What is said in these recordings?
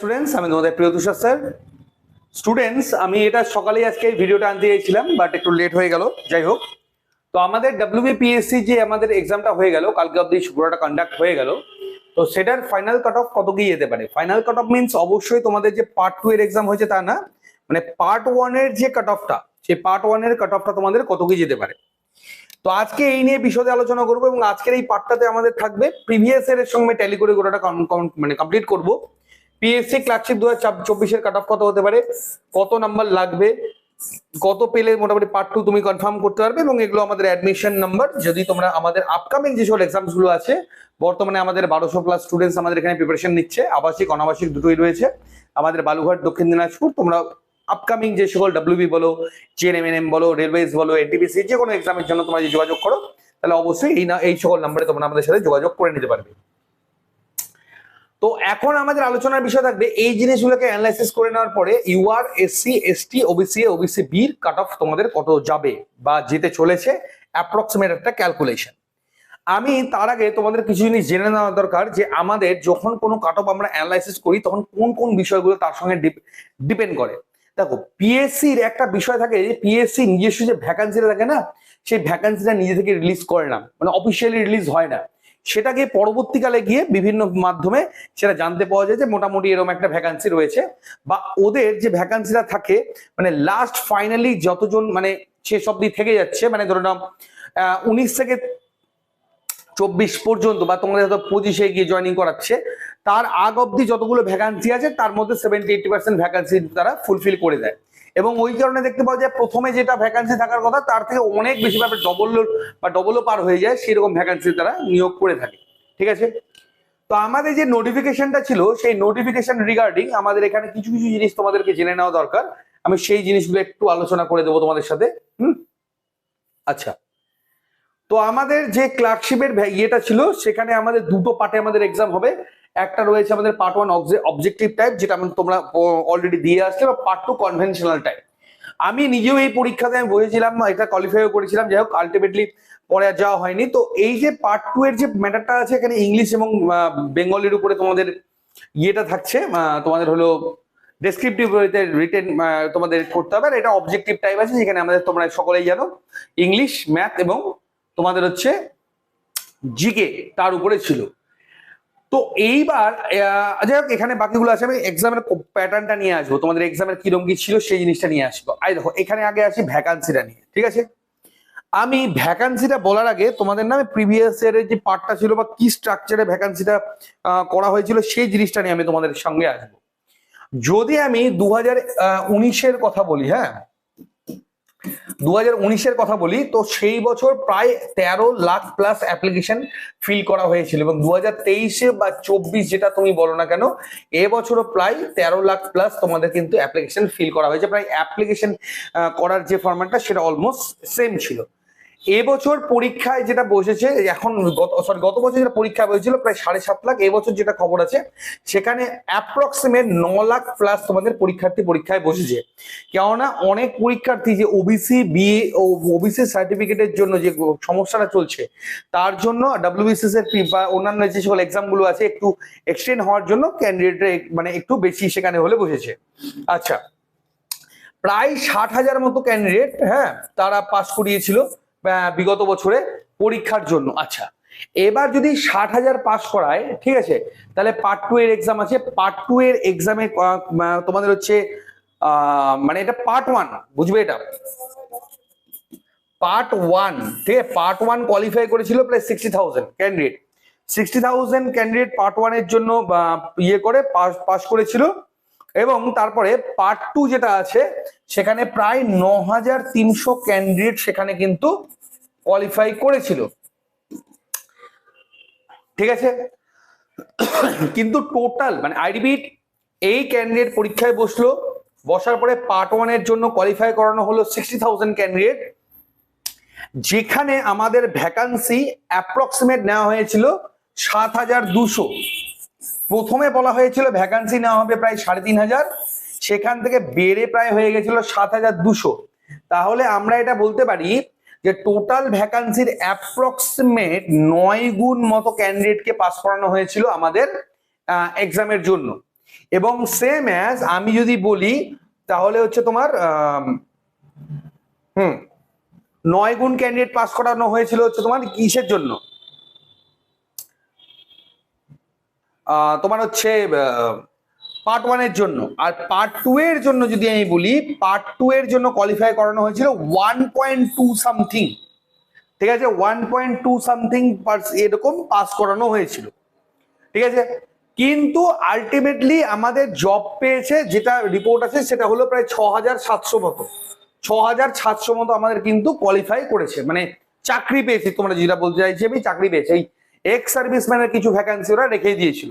Students আমি তোমাদের প্রিয় তুষার স্যার। স্টুডেন্টস আমি এটা সকালেই আজকে ভিডিওটা আনতে চাইছিলাম বাট একটু লেট হয়ে গেল, যাই হোক। তো আমাদের ডাব্লিউবিপিএসসি যে আমাদের এক্সামটা হয়ে গেল, কালকে অব্দি পুরোটা কন্ডাক্ট হয়ে গেল, তো সেটার ফাইনাল কাট অফ কত গিয়ে যেতে পারে? ফাইনাল কাট অফ মিনস অবশ্যই তোমাদের যে পার্ট টু এর এক্সাম হয়েছে তা না মানে পার্ট ওয়ানের যে কাট অফটা সেই পার্ট ওয়ানের কাট অফটা তোমাদের কত গিয়ে যেতে পারে? তো আজকে এই নিয়ে বিশদে আলোচনা করব, এবং আজকের এই পার্টটাতে আমাদের থাকবে প্রিভিয়াস এর সঙ্গে ট্যালি করে গোটাটা মানে কমপ্লিট করব। পিএসসি ক্লার্কশিপ দু হাজার চব্বিশের কাট অফ কত হতে পারে? কত নাম্বার লাগবে? কত পেলে মোটামুটি পার্ট টু তুমি কনফার্ম করতে পারবে এবং এগুলো আমাদের অ্যাডমিশন নাম্বার যদি তোমরা আমাদের আপকামিং যে সকল এক্সামসগুলো আছে, বর্তমানে আমাদের বারোশো প্লাস স্টুডেন্টস আমাদের এখানে প্রিপারেশন নিচ্ছে। আবাসিক, অনাবাসিক দুটোই রয়েছে। আমাদের বালুঘাট দক্ষিণ দিনাজপুর, তোমরা আপকামিং যে সকল ডাব্লিউবি বলো জেএনএমএনএম বলো রেলওয়েজ বলো এনটিপিসি যে কোনো এক্সামের জন্য তোমরা যদি যোগাযোগ করো, তাহলে অবশ্যই এই না, এই সকল নাম্বারে তোমরা আমাদের সাথে যোগাযোগ করে নিতে পারবে। তো এখন আমাদের আলোচনার বিষয় থাকবে, এই জিনিসগুলোকে অ্যানালাইসিস করে নেওয়ার পরে UR SC ST OBC OBC বির কাট অফ তোমাদের কত যাবে বা যেতে চলেছে অ্যাপ্রক্সিমেট একটা ক্যালকুলেশন আমি তার আগে তোমাদের কিছু জিনিস জেনে নেওয়া দরকার যে আমাদের যখন কোনো কাট অফ আমরা অ্যানালাইসিস করি, তখন কোন কোন বিষয়গুলো তার সঙ্গে ডিপেন্ড করে। দেখো পিএসসির একটা বিষয় থাকে যে পিএসসি নিজস্ব যে ভ্যাকান্সিটা থাকে না, সেই ভ্যাকান্সিটা নিজে থেকে রিলিজ করে না। মানে অফিসিয়ালি রিলিজ হয় না। সেটাকে পরবর্তীকালে গিয়ে বিভিন্ন মাধ্যমে সেটা জানতে পাওয়া যায় যে মোটামুটি এরকম একটা ভ্যাকান্সি রয়েছে বা ওদের যে ভ্যাকান্সিটা থাকে মানে লাস্ট ফাইনালি যতজন মানে শেষ অব্দি থেকে যাচ্ছে মানে ধরে নাও উনিশ থেকে চব্বিশ পর্যন্ত বা তোমাদের হয়তো পঁচিশে গিয়ে জয়েনিং করাচ্ছে, তার আগ অব্দি যতগুলো ভ্যাকান্সি আছে, তার মধ্যে সেভেন্টি এইটি পার্সেন্ট ভ্যাকান্সি তারা ফুলফিল করে দেয়। এবং ওই কারণে দেখতে পাওয়া যায় প্রথমে যেটা ভ্যাকান্সি থাকার কথা, তার থেকে অনেক বেশি ভাবে ডবল বা ডবলও পার হয়ে যায় সেরকম ভ্যাকান্সি তারা নিয়োগ করে থাকে। ঠিক আছে? তো আমাদের যে নোটিফিকেশনটা ছিল, সেই নোটিফিকেশন রিগার্ডিং আমাদের এখানে কিছু কিছু জিনিস তোমাদেরকে জেনে নেওয়া দরকার। আমি সেই জিনিসগুলো একটু আলোচনা করে দেবো তোমাদের সাথে, হুম? আচ্ছা। তো আমাদের যে ক্লার্কশিপের ইয়েটা ছিল, সেখানে আমাদের দুটো পার্টে আমাদের এক্সাম হবে। একটা রয়েছে আমাদের পার্ট ওয়ান অবজেক্টিভ টাইপ যেটা তোমরা অলরেডি দিয়ে আসলে, বা পার্ট টু কনভেনশনাল টাইপ আমি নিজেও এই পরীক্ষাতে আমি বসেছিলাম এটা কোয়ালিফাইও করেছিলাম, যাই হোক আলটিমেটলি পরে আর যাওয়া হয়নি। তো এই যে পার্ট টু এর যে ম্যাটারটা আছে, এখানে ইংলিশ এবং বেঙ্গলির উপরে তোমাদের ইয়েটা থাকছে তোমাদের হলো ডেসক্রিপটিভ রিটেন তোমাদের করতে হবে। আর এটা অবজেক্টিভ টাইপ আছে, যেখানে আমাদের তোমরা সকলেই জানো ইংলিশ ম্যাথ এবং তোমাদের হচ্ছে জিকে তার উপরে ছিল। তো এইবার যাই হোক, এখানে বাকিগুলো আছে, আমি এক্সামের প্যাটার্নটা নিয়ে আসব। তোমাদের এক্সামের কিরম কি ছিল সেই জিনিসটা নিয়ে আসব। আই দেখো, এখানে আগে আসি ভ্যাকান্সিটা নিয়ে, ঠিক আছে? আমি ভ্যাকান্সিটা বলার আগে তোমাদের নামে প্রিভিয়াস ইয়ারের যে পার্টটা ছিল বা কি স্ট্রাকচারে ভ্যাকান্সিটা করা হয়েছিল সেই জিনিসটা নিয়ে আমি তোমাদের সঙ্গে আসব। যদি আমি দু হাজার কথা বলি হ্যাঁ? দু হাজার কথা বলি, তো সেই বছর প্রায় তেরো লাখ প্লাস অ্যাপ্লিকেশন ফিল করা হয়েছিল এবং দু হাজার তেইশে বা চব্বিশ যেটা তুমি বলো না কেন এবছরও প্রায় তেরো লাখ প্লাস তোমাদের কিন্তু অ্যাপ্লিকেশন ফিল করা হয়েছে। প্রায় অ্যাপ্লিকেশন করার যে ফরম্যাটটা সেটা অলমোস্ট সেম ছিল। এবছর পরীক্ষায় যেটা বসেছে, এখন গত সরি গত বছর যেটা পরীক্ষা হয়েছিল প্রায় সাড়ে সাত লাখ, এবছর যেটা খবর আছে, সেখানে অ্যাপ্রক্সিমেট ন লাখ প্লাস তোমাদের পরীক্ষার্থী পরীক্ষায় বসেছে। কেননা অনেক পরীক্ষার্থী যে ওবিসি বিএ ও ওবিসি সার্টিফিকেটের জন্য যে সমস্যাটা চলছে, তার জন্য ডাব্লিউবিসিএস এর বা অন্যান্য যে সকল এক্সামগুলো আছে, একটু এক্সটেন্ড হওয়ার জন্য ক্যান্ডিডেট মানে একটু বেশি সেখানে হলে বসেছে। আচ্ছা প্রায় ষাট হাজার মতো ক্যান্ডিডেট হ্যাঁ তারা পাস করিয়েছিল। বিগত বছরে পরীক্ষার জন্য। আচ্ছা। এবার যদি ষাট হাজার পাস করায় ঠিক আছে তাহলে পার্ট টু এর এক্সাম আছে। পার্ট টু এর এক্সামে তোমাদের হচ্ছে মানে এটা পার্ট ওয়ান বুঝবে এটা? পার্ট ওয়ান ঠিক আছে পার্ট ওয়ান কোয়ালিফাই করেছিল প্রায় sixty thousand candidate sixty thousand candidate part ওয়ানের জন্য আহ, ইয়ে করে পাস পাস করেছিল। এবং তারপরে পার্ট টু যেটা আছে সেখানে প্রায় ন হাজার তিনশো ক্যান্ডিডেট সেখানে কিন্তু কোয়ালিফাই করেছিল। ঠিক আছে? কিন্তু টোটাল মানে আইডিবিট এই ক্যান্ডিডেট পরীক্ষায় বসল, বসার পরে পার্ট ওয়ানের জন্য কোয়ালিফাই করানো হলো সিক্সটি থাউজেন্ড ক্যান্ডিডেট যেখানে আমাদের ভ্যাকান্সি অ্যাপ্রক্সিমেট নেওয়া হয়েছিল সাত হাজার দুশো। প্রথমে বলা হয়েছিল ভ্যাকান্সি নেওয়া হবে প্রায় সাড়ে তিন হাজার। সেখান থেকে বেড়ে প্রায় হয়ে গেছিল সাত হাজার দুশো। তাহলে আমরা এটা বলতে পারি যে টোটাল ভ্যাকান্সির অ্যাপ্রক্সিমেট নয় গুণ মতো ক্যান্ডিডেটকে পাস করানো হয়েছিল আমাদের এক্সামের জন্য। এবং সেম অ্যাজ আমি যদি বলি, তাহলে হচ্ছে তোমার হুম, নয় গুণ ক্যান্ডিডেট পাস করানো হয়েছিল হচ্ছে তোমার কিসের জন্য? তোমার হচ্ছে পার্ট ওয়ানের জন্য। আর পার্ট টু এর জন্য যদি আমি বলি পার্ট টু এর জন্য কোয়ালিফাই করানো হয়েছিল ওয়ান পয়েন্ট টু সামথিং ঠিক আছে? ওয়ান পয়েন্ট টু সামথিং এরকম পাস করানো হয়েছিল। ঠিক আছে? কিন্তু আলটিমেটলি আমাদের জব পেয়েছে, যেটা রিপোর্ট আছে, সেটা হলো প্রায় ছ হাজার সাতশো মতো। ছ হাজার সাতশো মতো আমাদের কিন্তু কোয়ালিফাই করেছে। মানে চাকরি পেয়েছি, তোমরা যেটা বলতে চাইছি আমি, চাকরি পেয়েছি। এই এক্স সার্ভিসম্যানের কিছু ভ্যাকান্সি ওরা রেখে দিয়েছিল।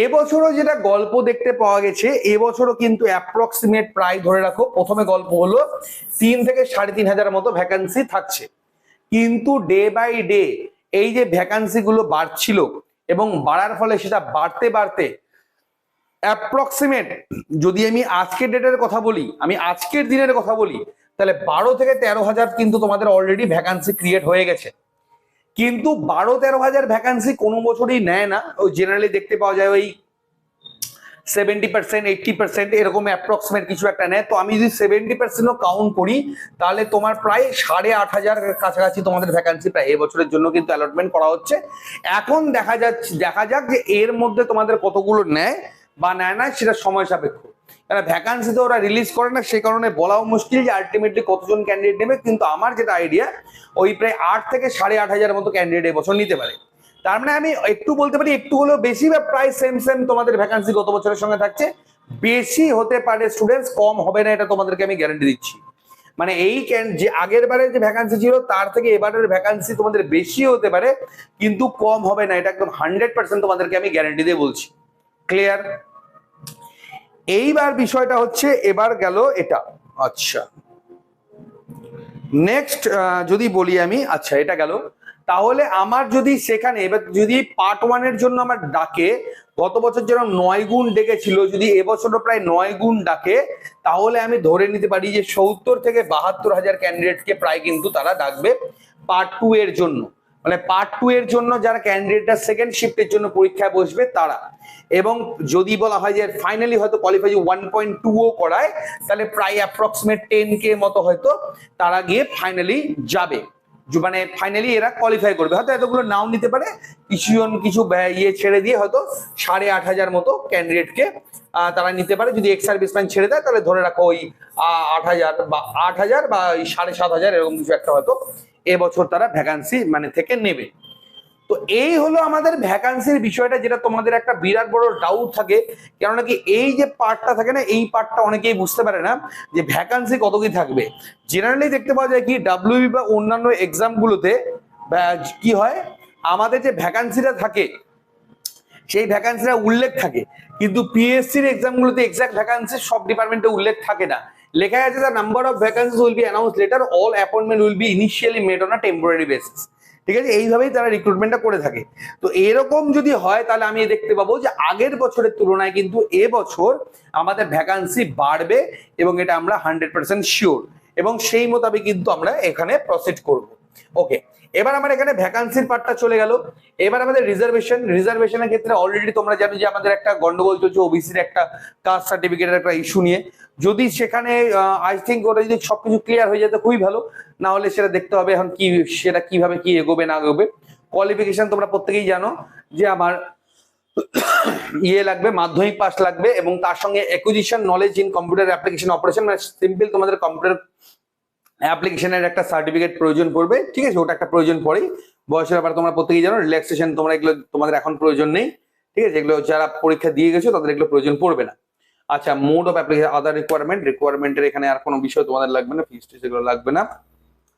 এবছরও যেটা গল্প দেখতে পাওয়া গেছে, এবছরও কিন্তু অ্যাপ্রক্সিমেট প্রায় ধরে রাখো, প্রথমে গল্প হলো তিন থেকে সাড়ে তিন হাজার মতো ভ্যাকান্সি থাকছে। কিন্তু ডে বাই ডে এই যে ভ্যাকান্সি গুলো বাড়ছিল এবং বাড়ার ফলে সেটা বাড়তে বাড়তে অ্যাপ্রক্সিমেট যদি আমি আজকের ডেটের কথা বলি, আমি আজকের দিনের কথা বলি, তাহলে বারো থেকে তেরো হাজার কিন্তু তোমাদের অলরেডি ভ্যাকান্সি ক্রিয়েট হয়ে গেছে। কিন্তু বারো তেরো হাজার ভ্যাকান্সি কোনো বছরই নেয় না। ওই জেনারেলি দেখতে পাওয়া যায় ওই সেভেন্টি পার্সেন্ট এইটটি পার্সেন্ট এরকম অ্যাপ্রক্সিমেট কিছু একটা নেয়। তো আমি যদি সেভেন্টি পার্সেন্টও কাউন্ট করি, তাহলে তোমার প্রায় সাড়ে আট হাজার কাছাকাছি তোমাদের ভ্যাকান্সি প্রায় এবছরের জন্য কিন্তু অ্যালটমেন্ট করা হচ্ছে। এখন দেখা যাচ্ছে, দেখা যাক যে এর মধ্যে তোমাদের কতগুলো নেয় বা নেয় না, সেটা সময় সাপেক্ষ। কারণ ভ্যাকান্সি তো ওরা রিলিজ করে না, সেই কারণে বলাও মুশকিল যে আলটিমেটলি কতজন ক্যান্ডিডেট নেবে, কিন্তু আমার যেটা আইডিয়া ওই প্রায় আট থেকে সাড়ে আট হাজার মতো ক্যান্ডিডেট এবছর নিতে পারে। তার মানে আমি একটু বলতে পারি, একটু হলেও বেশি বা প্রায় সেম সেম তোমাদের ভ্যাকান্সি গত বছরের সঙ্গে থাকছে। বেশি হতে পারে স্টুডেন্টস কম হবে না, এটা তোমাদেরকে আমি গ্যারান্টি দিচ্ছি। মানে এই যে আগের বারে যে ভ্যাকান্সি ছিল, তার থেকে এবারের ভ্যাকান্সি তোমাদের বেশি হতে পারে, কিন্তু কম হবে না, এটা একদম হান্ড্রেড পার্সেন্ট তোমাদেরকে আমি গ্যারান্টি দিয়ে বলছি। ক্লিয়ার এইবার বিষয়টা হচ্ছে, এবার গেল এটা। আচ্ছা। নেক্সট যদি বলি আমি আচ্ছা এটা গেল। তাহলে আমার যদি সেখানে, এবার যদি পার্ট ওয়ানের জন্য আমার ডাকে, গত বছর যেরকম নয় গুণ ডেকেছিল, যদি এবছরও প্রায় নয় গুণ ডাকে, তাহলে আমি ধরে নিতে পারি যে সত্তর থেকে বাহাত্তর হাজার ক্যান্ডিডেটকে প্রায় কিন্তু তারা ডাকবে পার্ট টু এর জন্য। মানে পার্ট টু এর জন্য যারা ক্যান্ডিডেটরা সেকেন্ড শিফটের জন্য পরীক্ষায় বসবে তারা। এবং যদি বলা হয় যে ফাইনালি হয়তো কোয়ালিফাই ওয়ান পয়েন্ট টু ও করায়, তাহলে প্রায় অ্যাপ্রক্সিমেট টেন কে মতো হয়তো তারা গিয়ে ফাইনালি যাবে। মানে ফাইনালি এরা কোয়ালিফাই করবে। হয়তো এতগুলো নাও নিতে পারে, কিছুজন কিছু ইয়ে ছেড়ে দিয়ে হয়তো সাড়ে আট হাজার মতো ক্যান্ডিডেটকে তারা নিতে পারে। যদি এক্স সার্ভিসম্যান ছেড়ে দেয়, তাহলে ধরে রাখো ওই আট হাজার বা আট হাজার বা সাড়ে সাত হাজার, এরকম কিছু একটা হয়তো এবছর তারা ভ্যাকান্সি মানে থেকে নেবে। তো এই হলো আমাদের ভ্যাকান্সির বিষয়টা যেটা তোমাদের একটা বিরাট বড় ডাউট থাকে। কেননা কি এই যে পার্টটা থাকে না, এই পার্টটা অনেকেই বুঝতে পারে না যে ভ্যাকান্সি কত কি থাকবে। জেনারেলি দেখতে পাওয়া যায় কি ডাব্লিউবি বা অন্যান্য এক্সাম গুলোতে কি হয়, আমাদের যে ভ্যাকান্সিটা থাকে, সেই ভ্যাকান্সিটা উল্লেখ থাকে। কিন্তু পিএসসির এক্সামগুলোতে এক্সাক্ট ভ্যাকান্সি সব ডিপার্টমেন্টে উল্লেখ থাকে না। লেখা আছে the number of vacancies will be announce later all appointment will be initially made on a temporary basis ঠিক আছে? এইভাবেই তারা রিক্রুটমেন্টটা করে থাকে। তো এরকম যদি হয়, তাহলে আমি দেখতে পাবো যে আগের বছরের তুলনায় কিন্তু এবছর আমাদের ভ্যাকান্সি বাড়বে এবং এটা আমরা হান্ড্রেড পার্সেন্ট শিওর এবং সেই মোতাবেক কিন্তু আমরা এখানে প্রসিড করব। ওকে এবার আমার এখানে ভ্যাকান্সির পার্টটা চলে গেল। এবার আমাদের রিজার্ভেশন রিজার্ভেশনের ক্ষেত্রে অলরেডি তোমরা জানো যে আমাদের একটা গন্ডগোল চলছে ওবিসির একটা কাস্ট সার্টিফিকেটের একটা ইস্যু নিয়ে। যদি সেখানে আই থিঙ্ক ওটা যদি সবকিছু ক্লিয়ার হয়ে যেত খুবই ভালো। না হলে সেটা দেখতে হবে এখন কি, সেটা কীভাবে কি এগোবে, না এগোবে। কোয়ালিফিকেশন তোমরা প্রত্যেকেই জানো যে আমার ইয়ে লাগবে, মাধ্যমিক পাস লাগবে এবং তার সঙ্গে acquisition knowledge in computer application operation মানে সিম্পল তোমাদের কম্পিউটার অ্যাপ্লিকেশনের একটা সার্টিফিকেট প্রয়োজন পড়বে, ঠিক আছে? ওটা একটা প্রয়োজন পড়েই। বয়সের ব্যাপারে তোমরা প্রত্যেকেই জানো রিল্যাক্সেশন তোমরা এগুলো, তোমাদের এখন প্রয়োজন নেই, ঠিক আছে? এগুলো যারা পরীক্ষা দিয়ে গেছো, তাদের এগুলো প্রয়োজন পড়বে না। আচ্ছা mode of application other requirement রিকোয়ারমেন্টের এখানে আর কোনো বিষয় তোমাদের লাগবে না ফিস টিস এগুলো লাগবে না।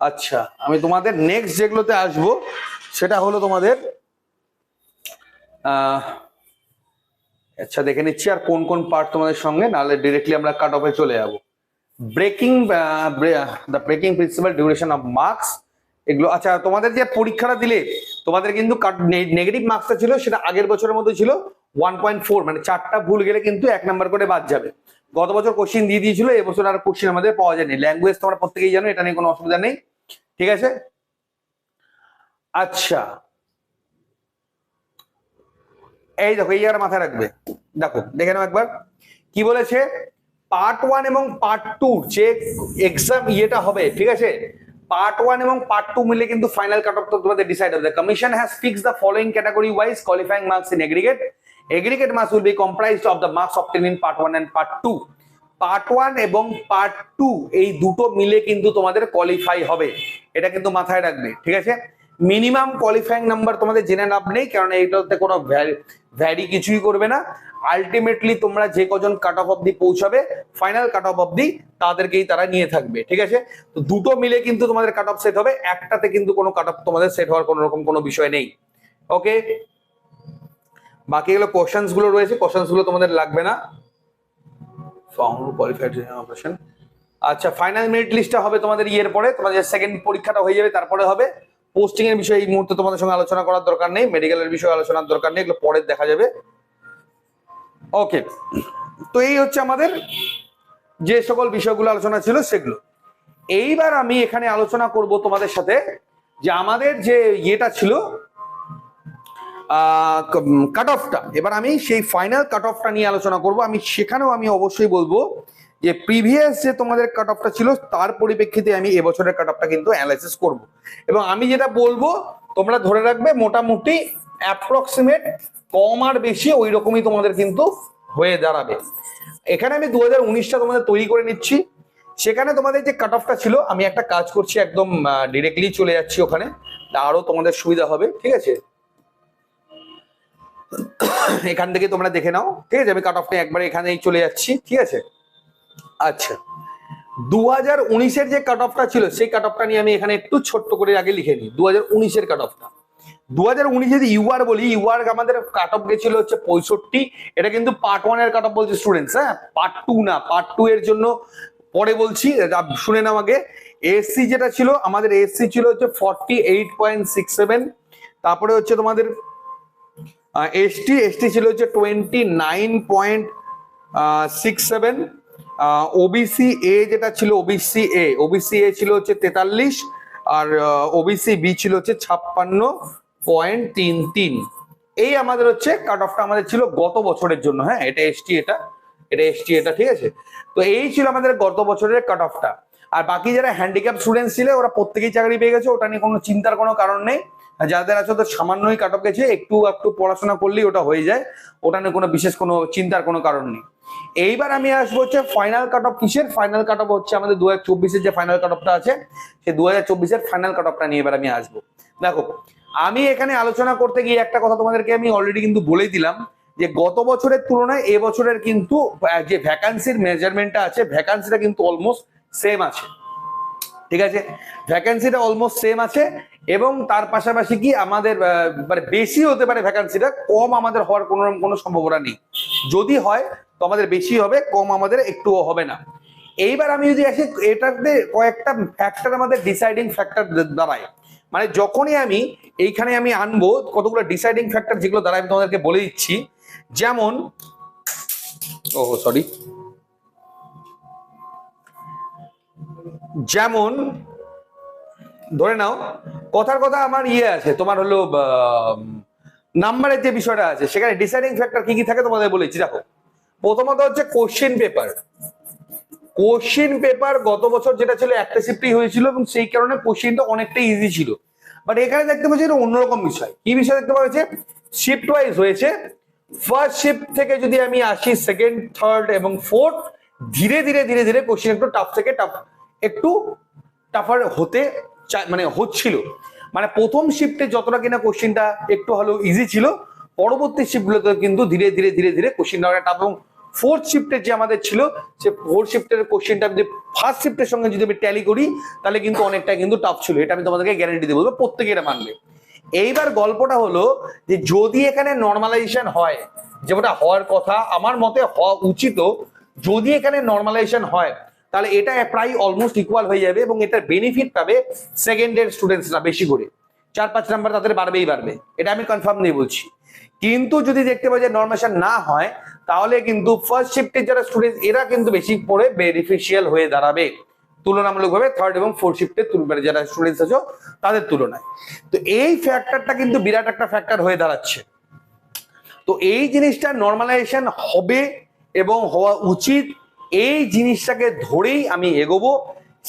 আচ্ছা আমি তোমাদের নেক্সট যেগুলোতে আসব, সেটা হলো তোমাদের আচ্ছা দেখে নিচ্ছি আর কোন কোন পার্ট তোমাদের সঙ্গে, নাহলে ডিরেক্টলি আমরা কাট অফে চলে যাব। Breaking the breaking principal duration of marks এগুলো আচ্ছা তোমাদের যে পরীক্ষাটা দিলে, তোমাদের কিন্তু নেগেটিভ মার্কসটা ছিল, সেটা আগের বছরের মধ্যে ছিল ওয়ান পয়েন্ট ফোর মানে চারটা ভুল গেলে কিন্তু এক নাম্বার করে বাদ যাবে। গত বছর কোশ্চিন দিয়ে দিয়েছিল, এবছর আর কোশ্চিন আমাদের পাওয়া যায়নি। ল্যাঙ্গুয়েজ তোমরা প্রত্যেকেই জানো, এটা নিয়ে কোনো অসুবিধা নেই। ঠিক আছে? আচ্ছা। এই দেখো, এই আর মাথায় রাখবে। দেখো, দেখে নাও একবার। কি বলেছে? পার্ট ওয়ান এবং পার্ট টু যে এক্সাম ইয়েটা হবে, ঠিক আছে? পার্ট ওয়ান এবং পার্ট টু মিলে কিন্তু ফাইনাল কাট অফ তোমাদের ডিসাইড হবে। Commission has fix the following category wise qualifying marks in aggregate aggregate marks will be comprised of the marks obtain in part one and part two part one এবং part two এই দুটো মিলে কিন্তু তোমাদের qualify হবে। এটা কিন্তু মাথায় রাখবে, ঠিক আছে? মিনিমাম কোয়ালিফাইং নাম্বার তোমাদের জেনে লাভ নেই কারণ এইটাতে কোনো ভ্যারি কিছুই করবে না। আলটিমেটলি তোমরা যে কজন কাট অফ অব্দি পৌঁছাবে ফাইনাল কাট অফ অব্দি তাদেরকেই তারা নিয়ে থাকবে, ঠিক আছে? তো দুটো মিলে কিন্তু তোমাদের কাট অফ সেট হবে, একটাতে কিন্তু কোনো কাট অফ তোমাদের সেট হওয়ার কোনো রকম কোনো বিষয় নেই ওকে বাকি এগুলো কোশ্চেন্সগুলো রয়েছে কোশ্চেন্সগুলো তোমাদের লাগবে না। কোয়ালিফাইড অপারেশন আচ্ছা ফাইনাল মেরিট লিস্টটা হবে তোমাদের ইয়ের পরে, তোমাদের সেকেন্ড পরীক্ষাটা হয়ে যাবে, তারপরে হবে। পোস্টিং এর বিষয়ে এই মুহূর্তে তোমাদের সঙ্গে আলোচনা করার দরকার নেই মেডিকেলের বিষয়ে আলোচনার দরকার নেই, এগুলো পরে দেখা যাবে। ওকে তো এই হচ্ছে আমাদের যে সকল বিষয়গুলো আলোচনা ছিল সেগুলো। এইবার আমি এখানে আলোচনা করব তোমাদের সাথে যে আমাদের যে ইয়েটা ছিল কাট অফটা এবার আমি সেই ফাইনাল কাট অফটা নিয়ে আলোচনা করব। আমি সেখানেও আমি অবশ্যই বলব যে প্রিভিয়াস যে তোমাদের কাট অফটা ছিল, তার পরিপ্রেক্ষিতে আমি এবছরের কাট অফটা কিন্তু অ্যানালাইসিস করব। এবং আমি যেটা বলব, তোমরা ধরে রাখবে, মোটামুটি অ্যাপ্রক্সিমেট কম আর বেশি ওই রকমই তোমাদের কিন্তু হয়ে দাঁড়াবে। এখানে আমি দু হাজার উনিশটা তোমাদের তৈরি করে নিচ্ছি। সেখানে তোমাদের যে কাট অফটা ছিল, আমি একটা কাজ করছি একদম ডিরেক্টলি চলে যাচ্ছি ওখানে। আরও তোমাদের সুবিধা হবে, ঠিক আছে? এখান থেকে তোমরা দেখে নাও, ঠিক আছে? আমি কাট অফটা একবার এখানেই চলে যাচ্ছি, ঠিক আছে? আচ্ছা। দু হাজার উনিশের যে কাট অফটা ছিল, সেই কাট অফটা নিয়ে আমি এখানে একটু ছোট্ট করে আগে লিখে নিই। দু হাজার উনিশের কাট অফটা দু হাজার উনিশে যদি ইউআর বলি ইউআর আমাদের কাট অফ গেছিল হচ্ছে পঁয়ষট্টি। এটা কিন্তু পার্ট ওয়ানের কাট অফ বলছে স্টুডেন্টস হ্যাঁ? পার্ট টু না পার্ট টু এর জন্য পরে বলছি শুনে নাও আগে। এসসি যেটা ছিল, আমাদের এসসি ছিল হচ্ছে forty eight point six seven তারপরে হচ্ছে তোমাদের এসটি এসটি ছিল হচ্ছে twenty nine point six seven OBC A যেটা ছিল ওবিসি এ ওবিসি এ ছিল হচ্ছে তেতাল্লিশ, আর ওবিসি বি ছিল হচ্ছে ছাপ্পান্ন পয়েন্ট তিন তিন। এই আমাদের হচ্ছে কাট অফটা আমাদের ছিল গত বছরের জন্য। হ্যাঁ এটা এসটি এটা এটা এসটি এটা, ঠিক আছে? তো এই ছিল আমাদের গত বছরের কাট অফটা আর বাকি যারা হ্যান্ডিক্যাপ স্টুডেন্ট ছিল, ওরা প্রত্যেকেই চাকরি পেয়ে গেছে, ওটা নিয়ে কোনো চিন্তার কোনো কারণ নেই। যাদের আছে তো সামান্যই কাট অফ গেছে, একটু একটু পড়াশোনা করলেই ওটা হয়ে যায়। ওটা নিয়ে কোনো বিশেষ কোনো চিন্তার কোনো কারণ নেই। এইবার আমি আসব হচ্ছে ফাইনাল কাট অফ কিসের? ফাইনাল কাট অফ হচ্ছে আমাদের দু হাজার যে ফাইনাল কাট অফটা আছে সেই দু হাজার চব্বিশের ফাইনাল কাট অফটা নিয়ে এবার আমি আসব। দেখো, আমি এখানে আলোচনা করতে গিয়ে একটা কথা তোমাদেরকে আমি অলরেডি কিন্তু বলেই দিলাম, যে গত বছরের তুলনায় এবছরের কিন্তু যে ভ্যাকান্সির মেজারমেন্টটা আছে ভ্যাকান্সিটা কিন্তু অলমোস্ট সেম আছে। ঠিক আছে? ভ্যাকান্সিটা অলমোস্ট সেম আছে এবং তার পাশাপাশি কি আমাদের মানে বেশি হতে পারে ভ্যাকান্সিটা কম আমাদের হওয়ার কোনো কোনো সম্ভাবনা নেই। যদি হয়, তো আমাদের বেশি হবে, কম আমাদের একটুও হবে না। এইবার আমি যদি আসি, এটাতে কয়েকটা ফ্যাক্টর আমাদের ডিসাইডিং ফ্যাক্টর দাঁড়ায়। মানে যখনই আমি এইখানে আমি আনব, কতগুলো ডিসাইডিং ফ্যাক্টর যেগুলো দাঁড়ায় আমি তোমাদেরকে বলে দিচ্ছি, যেমন ও সরি যেমন, ধরে নাও, কথার কথা আমার ইয়ে আছে, তোমার হলো নাম্বারের যে বিষয়টা আছে, সেখানে ডিসাইডিং ফ্যাক্টর কি কি থাকে তোমাদের বলেছি, দেখো। প্রথমত হচ্ছে কোশ্চেন পেপার কোশ্চেন পেপার গত বছর যেটা ছিল, একটা শিফটই হয়েছিল এবং সেই কারণে কোশ্চেনটা অনেকটাই ইজি ছিল। বাট এখানে দেখতে পাচ্ছি এটা অন্যরকম বিষয়। কি বিষয় দেখতে পাচ্ছি শিফট ওয়াইজ হয়েছে। ফার্স্ট শিফট থেকে যদি আমি আসি সেকেন্ড থার্ড এবং ফোর্থ ধীরে ধীরে ধীরে ধীরে কোশ্চেন একটু টাফ থেকে টাফ একটু টাফার হতে মানে হচ্ছিল। মানে প্রথম শিফটে যতটা কিনা কোশ্চেনটা একটু হলেও ইজি ছিল, পরবর্তী শিফটগুলোতে কিন্তু ধীরে ধীরে ধীরে ধীরে কোশ্চেনটা অনেক টাফ এবং ফোর্থ শিফটের যে আমাদের ছিল সে ফোর্থ শিফটের কোশ্চেনটা যদি ফার্স্ট শিফটের সঙ্গে যদি আমি ট্যালি করি, তাহলে কিন্তু অনেকটা কিন্তু টাফ ছিল। এটা আমি তোমাদেরকে গ্যারেন্টি দিয়ে বলব প্রত্যেকে এটা মানবে। এইবার গল্পটা হলো যে যদি এখানে নর্মালাইজেশন হয় যেটা হওয়ার কথা, আমার মতে হওয়া উচিত যদি এখানে নর্মালাইজেশন হয় তাহলে এটা প্রায় অলমোস্ট ইকুয়াল হয়ে যাবে এবং এটার বেনিফিট পাবে সেকেন্ডের স্টুডেন্টসরা বেশি করে। চার পাঁচ নাম্বার তাদের বাড়বেই বাড়বে। এটা আমি কনফার্ম নিয়ে বলছি। কিন্তু যদি দেখতে পাই যে নর্মেশন না হয়, তাহলে কিন্তু ফার্স্ট শিফটের যারা স্টুডেন্ট এরা কিন্তু বেশি পড়ে বেনিফিশিয়াল হয়ে দাঁড়াবে। তুলনামূলকভাবে থার্ড এবং ফোর্থ শিফটের যারা স্টুডেন্টস আছো, তাদের তুলনায়। তো এই ফ্যাক্টরটা কিন্তু বিরাট একটা ফ্যাক্টর হয়ে দাঁড়াচ্ছে। তো এই জিনিসটা নর্মালাইজেশন হবে এবং হওয়া উচিত। এই জিনিসটাকে ধরেই আমি এগোবো।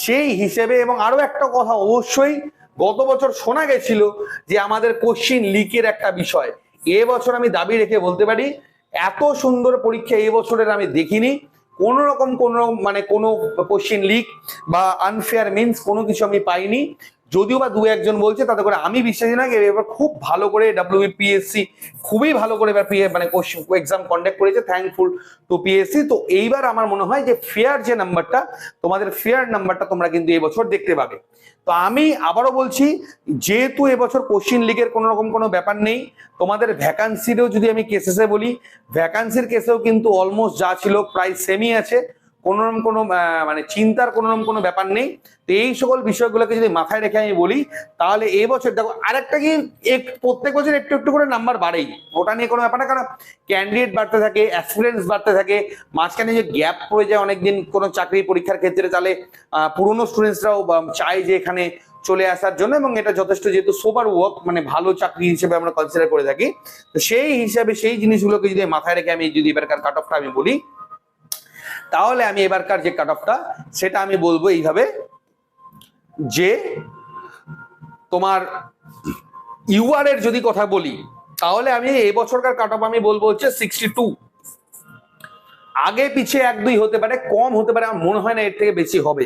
সেই হিসেবে এবং আরও একটা কথা অবশ্যই, গত বছর শোনা গেছিল যে আমাদের কোশ্চিন লিকের একটা বিষয়। এবছর আমি দাবি রেখে বলতে পারি, এত সুন্দর পরীক্ষা এবছরের আমি দেখিনি। কোনো রকম কোনো মানে কোনো কোশ্চিন লিক বা আনফেয়ার মিনস কোনো কিছু আমি পাইনি। যদিও বা দু একজন বলছে, তাতে করে আমি বিশ্বাসী না এবার খুব ভালো করে ডাব্লিউপিএসসি খুবই ভালো করে এবার মানে এক্সাম কন্ডাক্ট করেছে থ্যাঙ্কফুল টু পিএসসি তো এইবার আমার মনে হয় যে ফেয়ার যে নাম্বারটা তোমাদের ফেয়ার নাম্বারটা তোমরা কিন্তু এবছর দেখতে পাবে। তো আমি আবারও বলছি, যেহেতু এবছর কোশ্চিন লিগের কোনো রকম কোনো ব্যাপার নেই, তোমাদের ভ্যাকান্সিরও যদি আমি কেসেসে বলি ভ্যাকান্সির কেসেও কিন্তু অলমোস্ট যা ছিল প্রায় সেমই আছে। কোনো রকম কোনো মানে চিন্তার কোনো রকম কোনো ব্যাপার নেই। তো এই সকল বিষয়গুলোকে যদি মাথায় রেখে আমি বলি, তাহলে এবছর দেখো, আরেকটা কি, এক- প্রত্যেক বছর একটু একটু করে নাম্বার বাড়েই। ওটা নিয়ে কোনো ব্যাপার না, কারণ ক্যান্ডিডেট বাড়তে থাকে অ্যাসপিরেন্স বাড়তে থাকে। মাঝখানে যে গ্যাপ পড়ে যায় অনেকদিন কোনো চাকরি পরীক্ষার ক্ষেত্রে, তাহলে পুরনো স্টুডেন্টসরাও চায় যে এখানে চলে আসার জন্য, এবং এটা যথেষ্ট যেহেতু সোবার ওয়ার্ক মানে ভালো চাকরি হিসেবে আমরা কনসিডার করে থাকি। তো সেই হিসাবে সেই জিনিসগুলোকে যদি মাথায় রেখে আমি যদি এবারকার কাট অফটা আমি বলি তাহলে আমি এবারকার যে কাট অফটা সেটা আমি বলব এইভাবে যে তোমার ইউআর এর যদি কথা বলি, তাহলে আমি এবছরকার কাট অফ আমি বলব হচ্ছে সিক্সটি টু আগে পিছে এক দুই হতে পারে, কম হতে পারে, আমার মনে হয় না এর থেকে বেশি হবে।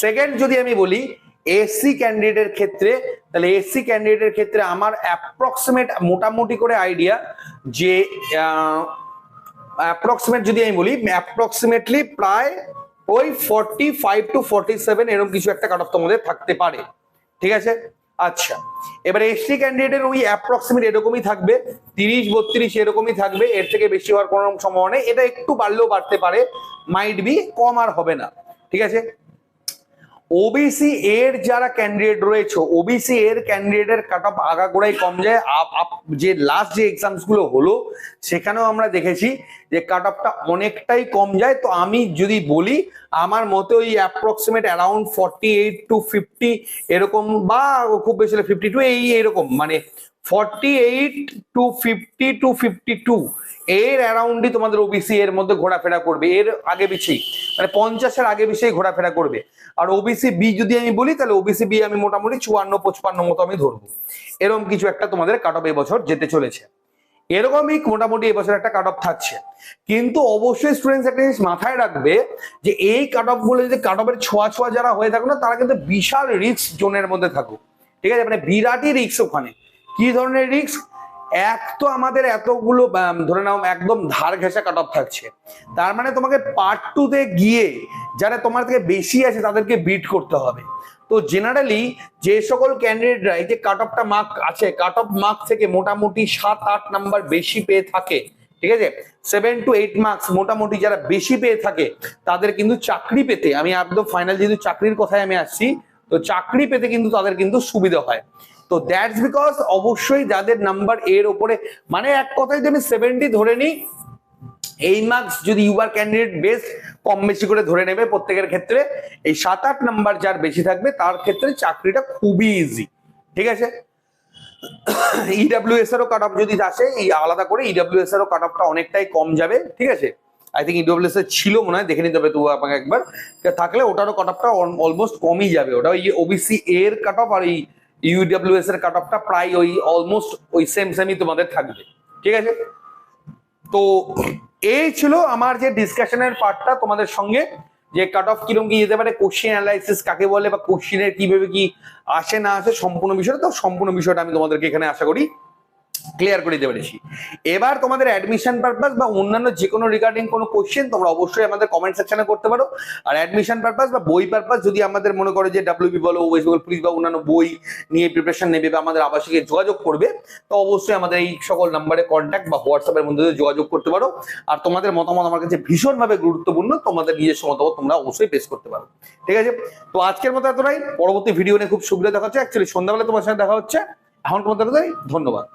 সেকেন্ড যদি আমি বলি এসসি ক্যান্ডিডেটের ক্ষেত্রে, তাহলে এসসি ক্যান্ডিডেটের ক্ষেত্রে আমার অ্যাপ্রক্সিমেট মোটামুটি করে আইডিয়া যে অ্যাপ্রক্সিমেট যদি আমি বলি অ্যাপ্রক্সিমেটলি প্রায় ওই forty five to forty seven এরকম কিছু একটা কাট অফ তোমাদের থাকতে পারে। ঠিক আছে? আচ্ছা এবার এসটি ক্যান্ডিডেটের ওই অ্যাপ্রক্সিমেট এরকমই থাকবে, তিরিশ, বত্রিশ এরকমই থাকবে, এর থেকে বেশি হওয়ার কোনো সম্ভাবনা নেই। এটা একটু বাড়লেও বাড়তে পারে মাইট বি কম আর হবে না। ঠিক আছে? ওবিসি এর যারা ক্যান্ডিডেট রয়েছে ওবিসি এর ক্যান্ডিডেটের কাট অফ আগাগোড়াই কম যায়। যে লাস্ট যে এক্সামসগুলো হলো, সেখানেও আমরা দেখেছি যে কাট অফটা অনেকটাই কম যায়। তো আমি যদি বলি, আমার মতে ওই approximate around forty eight to fifty এরকম বা খুব বেশি ফিফটি টু এই এরকম। মানে forty eight to fifty two fifty two এর অ্যারাউন্ডই তোমাদের ওবিসি এর মধ্যে ঘোরাফেরা করবে, এর আগে পিছিয়ে মানে পঞ্চাশের আগে পিছিয়ে ঘোরাফেরা করবে। আর ওবিসি বি যদি আমি বলি, তাহলে ওবিসি বি আমি মোটামুটি চুয়ান্ন, পঁচপান্ন মতো আমি ধরবো। এরকম কিছু একটা তোমাদের কাট অফ এবছর যেতে চলেছে। এরকমই মোটামুটি এবছর একটা কাট অফ থাকছে। কিন্তু অবশ্যই স্টুডেন্টস একটা জিনিস মাথায় রাখবে যে এই কাট অফগুলো যদি কাট অফের ছোঁয়া ছোঁয়া যারা হয়ে থাকো না, তারা কিন্তু বিশাল রিস্ক জোনের মধ্যে থাকুক। ঠিক আছে? মানে বিরাটই রিস্ক ওখানে। কি ধরনের রিস্ক এক তো আমাদের এতগুলো ধরে নাও একদম ধার ঘেঁষা কাট অফ থাকছে। তার মানে তোমাকে পার্ট টু তে গিয়ে যারা তোমার থেকে বেশি আছে তাদেরকে বিট করতে হবে। তো জেনারেলি যে সকল ক্যান্ডিডেটরা এই যে কাট অফটা মার্ক আছে কাট অফ মার্ক থেকে মোটামুটি সাত, আট নাম্বার বেশি পেয়ে থাকে, ঠিক আছে? সেভেন টু এইট মার্কস মোটামুটি যারা বেশি পেয়ে থাকে, তাদের কিন্তু চাকরি পেতে, আমি একদম ফাইনাল যেহেতু চাকরির কথায় আমি আসছি, তো চাকরি পেতে কিন্তু তাদের কিন্তু সুবিধা হয়। তো দ্যাটস বিকজ অবশ্যই যাদের নাম্বার এর ওপরে মানে এক কথায় যদি আমি সেভেন্টি ধরে নিই, এই মার্কস যদি ইউআর ক্যান্ডিডেট বেশ কম বেশি করে ধরে নেবে প্রত্যেকের ক্ষেত্রে, এই সাত আট নাম্বার যার বেশি থাকবে, তার ক্ষেত্রে চাকরিটা খুবই ইজি ঠিক আছে? ইডাব্লিউএস এরও কাট অফ যদি আসে, এই আলাদা করে ইডাব্লিউএস এরও কাট অফটা অনেকটাই কম যাবে, ঠিক আছে? আই থিঙ্ক ইডাব্লিউএস এর ছিল মনে হয়, দেখে নিতে হবে তো আমাকে একবার। থাকলে ওটারও কাট অফটা অলমোস্ট কমই যাবে। ওটা ওই ওবিসি এর কাট অফ আর এই ইউডাব্লিউএস এর কাট অফটা প্রায় ওই অলমোস্ট ওই সেম সেমই তোমাদের থাকবে। ঠিক আছে? তো এই ছিল আমার যে ডিসকাশনের পার্টটা তোমাদের সঙ্গে, যে কাট অফ কীরকম কি যেতে পারে কোশ্চেন অ্যানালাইসিস কাকে বলে বা কোশ্চেনের কীভাবে কি আসে না আসে, সম্পূর্ণ বিষয়টা, তো সম্পূর্ণ বিষয়টা আমি তোমাদেরকে এখানে আশা করি ক্লিয়ার করে দিতে পেরেছি। এবার তোমাদের অ্যাডমিশন পারপাস বা অন্যান্য যে কোনো রিগার্ডিং কোনো কোশ্চেন তোমরা অবশ্যই আমাদের কমেন্ট সেকশনে করতে পারো। আর অ্যাডমিশন পারপাস বা বই পারপাস যদি আমাদের মনে করো যে ডাব্লিউবি বলো ওয়েস্ট বেঙ্গল পুলিশ বা অন্যান্য বই নিয়ে প্রিপারেশন নেবে বা আমাদের আবাসিকে যোগাযোগ করবে, তো অবশ্যই আমাদের এই সকল নাম্বারে কন্ট্যাক্ট বা হোয়াটসঅ্যাপের মধ্যে যোগাযোগ করতে পারো। আর তোমাদের মতামত আমার কাছে ভীষণভাবে গুরুত্বপূর্ণ, তোমাদের নিজস্ব মতামত তোমরা অবশ্যই পেশ করতে পারো। ঠিক আছে? তো আজকের মতো এতটাই। পরবর্তী ভিডিও নিয়ে খুব সুবিধা দেখা হচ্ছে। অ্যাকচুয়ালি সন্ধ্যাবেলা তোমার সাথে দেখা হচ্ছে। এখন এতটাই। ধন্যবাদ।